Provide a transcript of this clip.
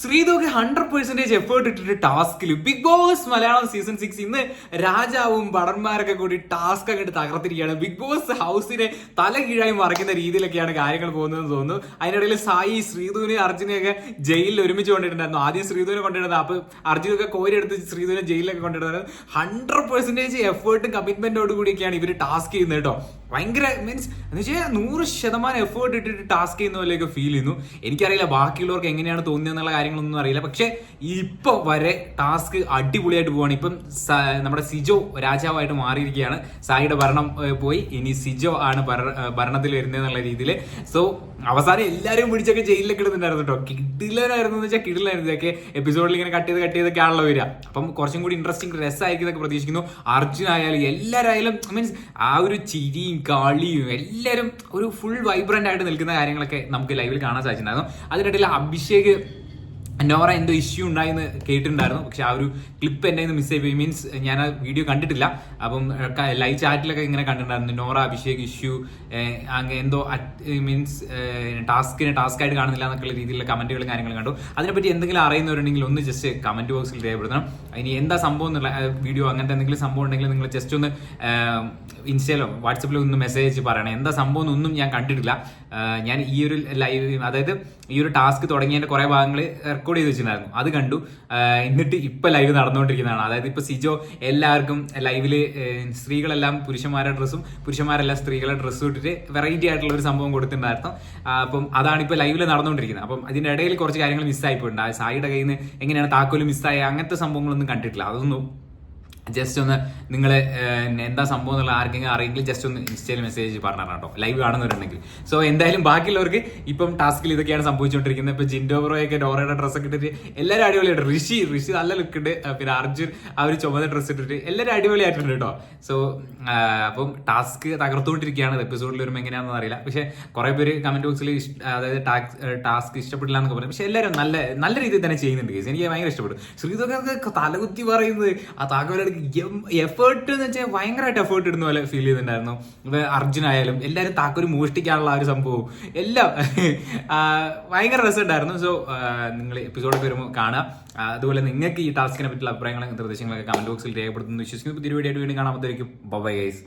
ശ്രീതുക്ക് hundred percentage effort ഇട്ടിട്ട് ടാസ്കിൽ big boss Malayalam season six ഇന്ന് രാജാവും ഭടന്മാരൊക്കെ കൂടി ടാസ്ക് അങ്ങോട്ട് തകർത്തിരിക്കുകയാണ്. ബിഗ് ബോസ് ഹൗസിനെ തല കീഴായി മറിക്കുന്ന രീതിയിലൊക്കെയാണ് കാര്യങ്ങൾ പോകുന്നതെന്ന് തോന്നുന്നു. അതിനിടയിൽ സായി ശ്രീധുവിനെ അർജുനെയൊക്കെ ജയിലിൽ ഒരുമിച്ച് കൊണ്ടിട്ടുണ്ടായിരുന്നു. ആദ്യം ശ്രീധുവിനെ കൊണ്ടിരുന്നത് അപ്പൊ അർജുനൊക്കെ കോരിയെടുത്ത് ശ്രീധുവിനെ ജയിലിലൊക്കെ കൊണ്ടിരുന്നത്. ഹൺഡ്രഡ് പെർസെന്റേജ് എഫേർട്ടും കമ്മിറ്റ്മെന്റോട് കൂടിയൊക്കെയാണ് ഇവർ ടാസ്ക് ചെയ്യുന്നത് കേട്ടോ. ഭയങ്കര മീൻസ് എന്ന് വെച്ചാൽ നൂറ് ശതമാനം എഫേർട്ട് ഇട്ടിട്ട് ടാസ്ക് ചെയ്യുന്ന പോലെയൊക്കെ ഫീൽ ചെയ്യുന്നു. എനിക്കറിയില്ല ബാക്കിയുള്ളവർക്ക് എങ്ങനെയാണ് തോന്നിയെന്നുള്ള കാര്യങ്ങളൊന്നും അറിയില്ല. പക്ഷെ ഇപ്പൊ വരെ ടാസ്ക് അടിപൊളിയായിട്ട് പോവാണ്. ഇപ്പം നമ്മുടെ സിജോ രാജാവായിട്ട് മാറിയിരിക്കുകയാണ്. സായിയുടെ ഭരണം പോയി. ഇനി സിജോ ആണ് ഭരണത്തിൽ വരുന്നതെന്നുള്ള രീതിയിൽ സോ അവസാനം എല്ലാവരും പിടിച്ചൊക്കെ ജയിലിലേക്ക് ഇടുന്നുണ്ടായിരുന്നു കേട്ടോ. കിടിലനായിരുന്നു എന്ന് വെച്ചാൽ കിടിലായിരുന്നു ഇതൊക്കെ എപ്പിസോഡിൽ ഇങ്ങനെ കട്ട് ചെയ്ത് കട്ട് ചെയ്തൊക്കെ ആണല്ലോ വരിക. അപ്പം കുറച്ചും കൂടി ഇൻട്രസ്റ്റിംഗ് രസമായിരിക്കും പ്രതീക്ഷിക്കുന്നു. അർജുൻ ആയാലും എല്ലാവരായാലും മീൻസ് ആ ഒരു ചിരിയും കളിയും എല്ലാവരും ഒരു ഫുൾ വൈബ്രന്റ് ആയിട്ട് നിൽക്കുന്ന കാര്യങ്ങളൊക്കെ നമുക്ക് ലൈവിൽ കാണാൻ സാധിച്ചിട്ടുണ്ടായിരുന്നു. അതിനിടയിൽ അഭിഷേക് നോറ എന്തോ ഇഷ്യൂ ഉണ്ടായെന്ന് കേട്ടിട്ടുണ്ടായിരുന്നു. പക്ഷെ ആ ഒരു ക്ലിപ്പ് എന്റെ മിസ് ആയി മീൻസ് ഞാൻ ആ വീഡിയോ കണ്ടിട്ടില്ല. അപ്പം ലൈവ് ചാറ്റിലൊക്കെ ഇങ്ങനെ കണ്ടിട്ടുണ്ടായിരുന്നു. നോറ അഭിഷേക് ഇഷ്യൂ എന്തോ മീൻസ് ടാസ്കിനെ ടാസ്ക് ആയിട്ട് കാണുന്നില്ല എന്നൊക്കെയുള്ള രീതിയിലുള്ള കമന്റുകളും കാര്യങ്ങളും കണ്ടു. അതിനെപ്പറ്റി എന്തെങ്കിലും അറിയുന്നവരുണ്ടെങ്കിൽ ഒന്ന് ജസ്റ്റ് കമന്റ് ബോക്സിൽ രേഖപ്പെടുത്തണം. ഇനി എന്താ സംഭവം എന്നുള്ള വീഡിയോ അങ്ങനത്തെ എന്തെങ്കിലും സംഭവം ഉണ്ടെങ്കിൽ നിങ്ങൾ ജസ്റ്റ് ഒന്ന് ഇൻസ്റ്റയിലോ വാട്സപ്പിലോ ഒന്ന് മെസ്സേജ് പറയണം. എന്താ സംഭവം ഒന്നും ഞാൻ കണ്ടിട്ടില്ല. ഞാൻ ഈ ഒരു ലൈവ് അതായത് ഈ ഒരു ടാസ്ക് തുടങ്ങിയതിന്റെ കുറേ ഭാഗങ്ങൾ റെക്കോർഡ് ചെയ്ത് വെച്ചിട്ടുണ്ടായിരുന്നു. അത് കണ്ടു. എന്നിട്ട് ഇപ്പൊ ലൈവ് നടന്നുകൊണ്ടിരിക്കുന്നതാണ്. അതായത് ഇപ്പൊ സിജോ എല്ലാവർക്കും ലൈവിൽ സ്ത്രീകളെല്ലാം പുരുഷന്മാരുടെ ഡ്രസ്സും പുരുഷന്മാരെല്ലാം സ്ത്രീകളുടെ ഡ്രസ്സും ഇട്ടിട്ട് വെറൈറ്റി ആയിട്ടുള്ള ഒരു സംഭവം കൊടുത്തിട്ടുണ്ടായിരുന്നു. അപ്പം അതാണ് ഇപ്പൊ ലൈവിൽ നടന്നുകൊണ്ടിരിക്കുന്നത്. അപ്പം അതിന്റെ ഇടയിൽ കുറച്ച് കാര്യങ്ങൾ മിസ്സായി പോയിട്ടുണ്ട് ആ സായിയുടെ കയ്യിൽ നിന്ന് എങ്ങനെയാണ് താക്കോൽ മിസ്സായി അങ്ങനത്തെ സംഭവങ്ങളൊന്നും കണ്ടിട്ടില്ല. അതൊന്നും ജസ്റ്റ് ഒന്ന് നിങ്ങൾ എന്താ സംഭവം എന്നുള്ള ആർക്കെങ്കിലും അറിയെങ്കിൽ ജസ്റ്റ് ഒന്ന് ഇൻസ്റ്റയിൽ മെസ്സേജ് പറഞ്ഞു കേട്ടോ ലൈവ് കാണുന്നവരുണ്ടെങ്കിൽ. സോ എന്തായാലും ബാക്കിയുള്ളവർക്ക് ഇപ്പം ടാസ്കിൽ ഇതൊക്കെയാണ് സംഭവിച്ചുകൊണ്ടിരിക്കുന്നത്. ഇപ്പൊ ജിൻഡോ ബ്രോയൊക്കെ ഡോറയുടെ ഡ്രസ്സൊക്കെ ഇട്ടിട്ട് എല്ലാവരും അടിപൊളിയായിട്ട് ഋഷി ഋഷി നല്ല ലുക്ക് ഉണ്ട്. പിന്നെ അർജുൻ ആ ഒരു ചുമത ഡ്രസ്സ് ഇട്ടിട്ട് എല്ലാവരും അടിപൊളിയായിട്ടുണ്ട് കേട്ടോ. സോ അപ്പം ടാസ്ക് തകർത്തുകൊണ്ടിരിക്കുകയാണ്. എപ്പിസോഡിൽ വരുമ്പോൾ എങ്ങനെയാണെന്ന് അറിയില്ല. പക്ഷെ കുറെ പേര് കമന്റ് ബോക്സിൽ അതായത് ടാസ്ക് ഇഷ്ടപ്പെട്ടില്ല എന്നൊക്കെ പറയും. പക്ഷെ എല്ലാവരും നല്ല നല്ല രീതിയിൽ തന്നെ ചെയ്യുന്നുണ്ട് എനിക്ക് ഭയങ്കര ഇഷ്ടപ്പെട്ടു. ശ്രീതൊക്കെ തലകുത്തി പറയുന്നത് ആ താക്കോലെടുക്ക് എഫേർട്ട് എന്ന് വെച്ചാൽ ഭയങ്കരമായിട്ട് എഫേർട്ട് ഇടുന്ന പോലെ ഫീൽ ചെയ്തിട്ടുണ്ടായിരുന്നു. അർജുൻ ആയാലും എല്ലാവരും താക്കോൽ മോഷ്ടിക്കാനുള്ള ആ ഒരു സംഭവവും എല്ലാം. ഭയങ്കര രസമുണ്ടായിരുന്നു. സോ നിങ്ങൾ എപ്പിസോഡ് വരുമ്പോൾ കാണാം. അതുപോലെ നിങ്ങൾക്ക് ഈ ടാസ്കിനെ പറ്റിയുള്ള അഭിപ്രായങ്ങളും നിർദ്ദേശങ്ങളൊക്കെ കമന്റ് ബോക്സിൽ രേഖപ്പെടുത്തുന്നു. വിശ്വസിക്കുന്നു. പുതിയ വീഡിയോ ആയിട്ട് വീണ്ടും കാണാൻ പറ്റുമായിരിക്കും ബൈ ഗൈസ്